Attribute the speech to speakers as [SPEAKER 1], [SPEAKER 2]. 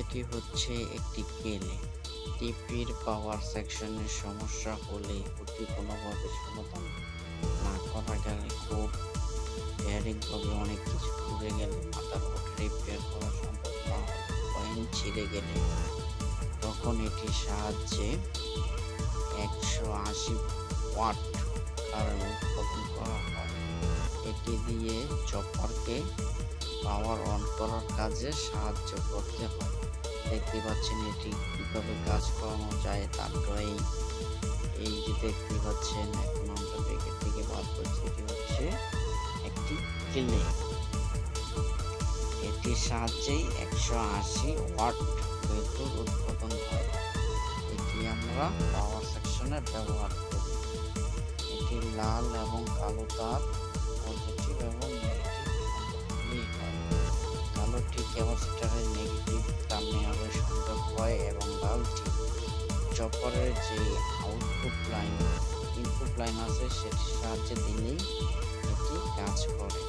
[SPEAKER 1] এটি হচ্ছে একটি কেলে। টিপির পাওয়ার সেকশনের সমস্যা হলে ওটি কোনোভাবে সমাধান না করা গেলে খুব ব্যারিকভাবে অনেক কিছু ঘুরে গেলে মাথার রিপেয়ার করা সম্ভব না। পয়েন্ট ছিঁড়ে গেলে তখন এটির সাহায্যে একশো আশি ওয়াট কারেন্ট উৎপাদন করা হয়। এটি দিয়ে চপারকে পাওয়ার অন করার কাজে সাহায্য করতে হয়। দেখতে পাচ্ছেন এটি কীভাবে কাজ করানো যায় তার ড্রয়িং এই যে দেখতে পাচ্ছেন, এখন আমরা প্যাকেট থেকে বার করছি। এটি হচ্ছে একটি ক্লে এটির সাহায্যেই একশো আশি ওয়াট বিদ্যুৎ উৎপাদন হয়। এটি আমরা পাওয়ার সেকশনে ব্যবহার করি। এটি লাল এবং কালো তার চপারের যে আউটপুট লাইন ইনপুট লাইন আছে সেটির সাহায্যে দিলেই এটি কাজ করে।